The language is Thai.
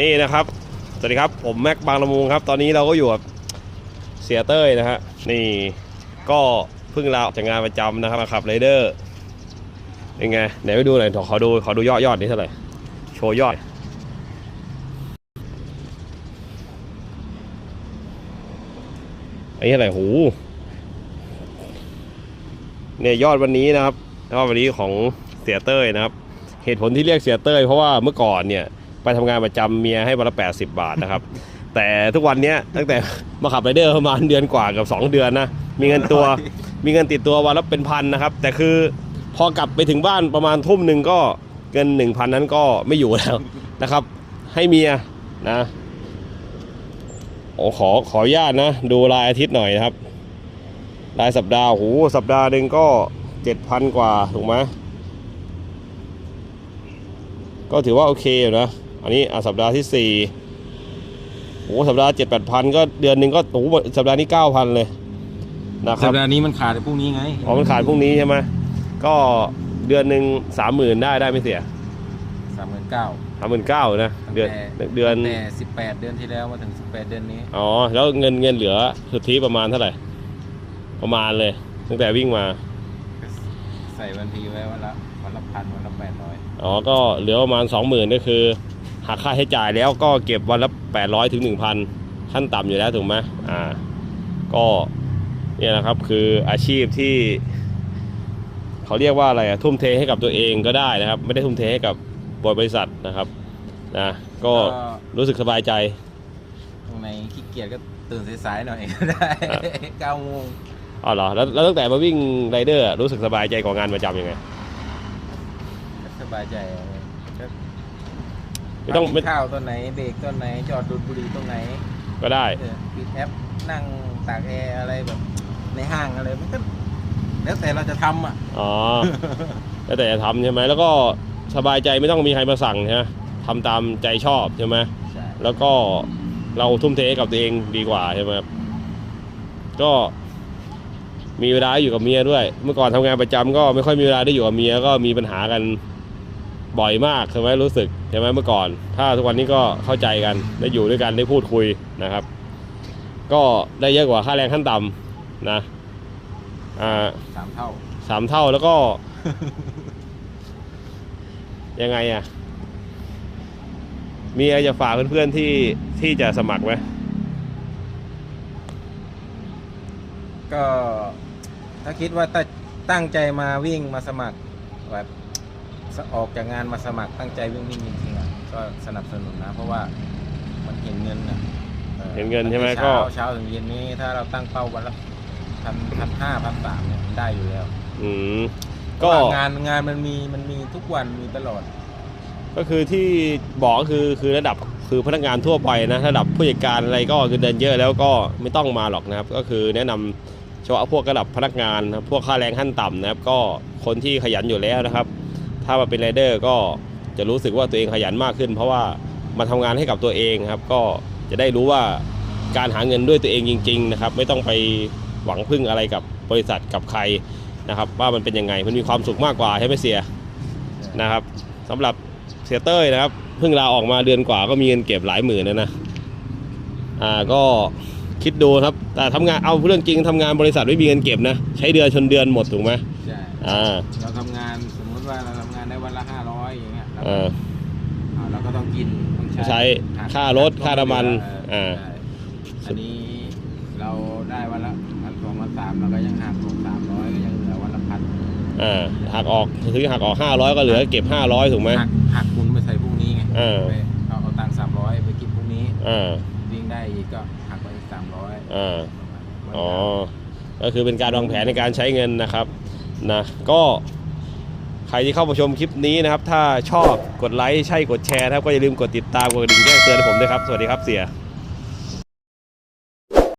นี่นะครับ สวัสดีครับ ผมแม็กบางละมุงครับ ตอนนี้เราก็อยู่กับเสียเต้ยนะฮะ นี่ก็เพิ่งลาออกจากงานประจำนะครับมาขับไรเดอร์ยังไงไหนไปดูหน่อยขอดูขอดูยอดยอดนี้เท่าไหร่ โชว์ยอด อันนี้เท่าไรหูเนี่ยยอดวันนี้นะครับยอดวันนี้ของเสียเต้ยนะครับ เหตุผลที่เรียกเสียเต้ยเพราะว่าเมื่อก่อนเนี่ย ไปทำงานประจำเมียให้วันละ80บาทนะครับ แต่ทุกวันเนี้ยตั้งแต่มาขับไรเดอร์ประมาณเดือนกว่ากับ 2 เดือนนะมีเงินตัวมีเงินติดตัววันละเป็นพันนะครับ แต่คือพอกลับไปถึงบ้านประมาณทุ่มหนึ่งก็เงิน1,000นั้นก็ไม่อยู่แล้วนะครับ ให้เมียนะโอ้ขอขออนุญาตนะ ดูรายอาทิตย์หน่อยนะครับรายสัปดาห์โอ้โหสัปดาห์หนึ่งก็7,000กว่าถูกไหมก็ถือว่าโอเคอยู่นะ อันนี้อะสัปดาห์ที่สี่โอ้สัปดาห์เจ็ดแปดพันก็เดือนหนึ่งก็โอ้โหสัปดาห์นี้เก้าพันเลยนะคสัรับปดาห์นี้มันขาดแต่พรุ่งนี้ไงอ๋อมันขาดพรุ่งนี้ใช่ไหมก็เดือนหนึ่งสามหมื่นได้ได้ไม่เสียสามหมื่นเก้าสามหมื่นเก้านะเดือนเดือนแต่สิบแปดเดือนที่แล้วมาถึงสิบแปดเดือนนี้ อ๋อ แล้วเงินเงินเหลือสุทธิประมาณเท่าไหร่ ประมาณเลย ตั้งแต่วิ่งมา ใส่บัญชีไว้วันละวันละพันวันละแปดร้อยอ๋อ ก็เหลือประมาณสองหมื่นก็คือ หักค่าใช้จ่ายแล้วก็เก็บวันละแปดร้อยถึงหนึ่งพันขั้นต่ำอยู่แล้วถูกไหมอ่าก็เนี่ยนะครับคืออาชีพที่ เขาเรียกว่าอะไรอะทุ่มเทให้กับตัวเองก็ได้นะครับ ไม่ได้ทุ่มเทให้กับบริษัทนะครับนะก็รู้สึกสบายใจตรงไหนขี้เกียจก็ตื่นสายๆหน่อยก็ได้ครับเก้าโมงอ๋อเหรอแล้วแล้วตั้งแต่มาวิ่งไรเดอร์รู้สึกสบายใจกว่างานประจำยังไงก็สบายใจก็ ไม่ต้องกิไม่นข้าวตัวไหนเบรกตัวไหน จอดดูดบุหรี่ตรงไหนก็ได้เออปิดแอปนั่งตากแอร์อะไรแบบ ในห้างอะไรมันก็แล้วแต่เราจะทำอะ อ๋อ แล้วแต่จะทำใช่ไหมแล้วก็สบายใจไม่ต้องมีใครมาสั่งใช่ไหมทำตามใจชอบใช่ไหมใช่แล้วก็เราทุ่มเทให้กับตัวเองดีกว่าใช่ไหมครับก็มีเวลาอยู่กับเมียด้วย เมื่อก่อนทำงานประจำก็ไม่ค่อยมีเวลาได้อยู่กับเมียก็มีปัญหากัน บ่อยมากใช่ไหมรู้สึกใช่ไหมเมื่อก่อน ถ้าทุกวันนี้ก็เข้าใจกันได้อยู่ด้วยกันได้พูดคุยนะครับ ก็ได้เยอะกว่าค่าแรงขั้นต่ำนะอ่าสามเท่าสามเท่าแล้วก็ ยังไงอะ มีอะไรจะฝากเพื่อนๆที่ที่จะสมัครไหมก็ถ้าคิดว่าตั้งตั้งใจมาวิ่งมาสมัครแบบ ออกจากงานมาสมัครตั้งใจวิ่งวิ่งจริงๆอะก็สนับสนุนนะ เพราะว่ามันเห็นเงินนะออเห็นเงินใช่ไหมเช้าก็เช้าถึงเย็นนี้ถ้าเราตั้งเป้าวันละพันพันห้าพันสามเนี่ยมันได้อยู่แล้วอืมก็ก็งานงานมันมีมันมีทุกวันมีตลอด ก็คือที่บอกก็คือคือระดับคือพนักงานทั่วไปนะระดับผู้จัดการอะไรก็คือเดินเยอะแล้วก็ไม่ต้องมาหรอกนะครับ ก็คือแนะนำเฉพาะพวกระดับพนักงานนะครับพวกค่าแรงขั้นต่ำนะครับ ก็คนที่ขยันอยู่แล้วนะครับ ถ้ามาเป็นไรเดอร์ก็จะรู้สึกว่าตัวเองขยันมากขึ้น เพราะว่ามาทำงานให้กับตัวเองครับ ก็จะได้รู้ว่าการหาเงินด้วยตัวเองจริง ๆ นะครับ ไม่ต้องไปหวังพึ่งอะไรกับบริษัทกับใครนะครับ ว่ามันเป็นยังไงมันมีความสุขมากกว่าใช่ไหมเสียนะครับสำหรับเสียเต้ยนะครับเพิ่งลาออกมาเดือนกว่าก็มีเงินเก็บหลายหมื่นแล้วนะอ่าก็คิดดูครับ แต่ทำงานเอาเรื่องจริงทำงานบริษัทไม่มีเงินเก็บนะ ใช้เดือนชนเดือนหมดถูกไหมใช่อ่าเราทำงานสมมุ ติว่าเราทำงานได้วันละห้าร้อยอย่างเงี้ยเราอ่าอ่าเราก็ต้องกินต้องใช้ใช้หักค่ารถค่าน้ำมันเอออ่า ใช่อันนี้เราได้วันละพันสองพันสามเราก็ยังหักลงสามร้อยก็ยังเหลือวันละพันอ่าหักออกถึงหักออกห้าร้อยก็เหลือเก็บห้าร้อยถูกไหม หักหักคุณไปใส่พรุ่งนี้ไงเออ ไปเอาเอาตังค์สามร้อยไปกินพรุ่งนี้อ่า วิ่งได้อีกก็หักไปสามร้อยอ่าอ๋อ ก็คือเป็นการวางแผนในการใช้เงินนะครับ นะ ก็ ใครที่เข้ามาชมคลิปนี้นะครับ ถ้าชอบกดไลค์ใช่กดแชร์นะครับก็อย่าลืมกดติดตามกดกระดิ่งแจ้งเตือนให้ผมด้วยครับ สวัสดีครับเสีย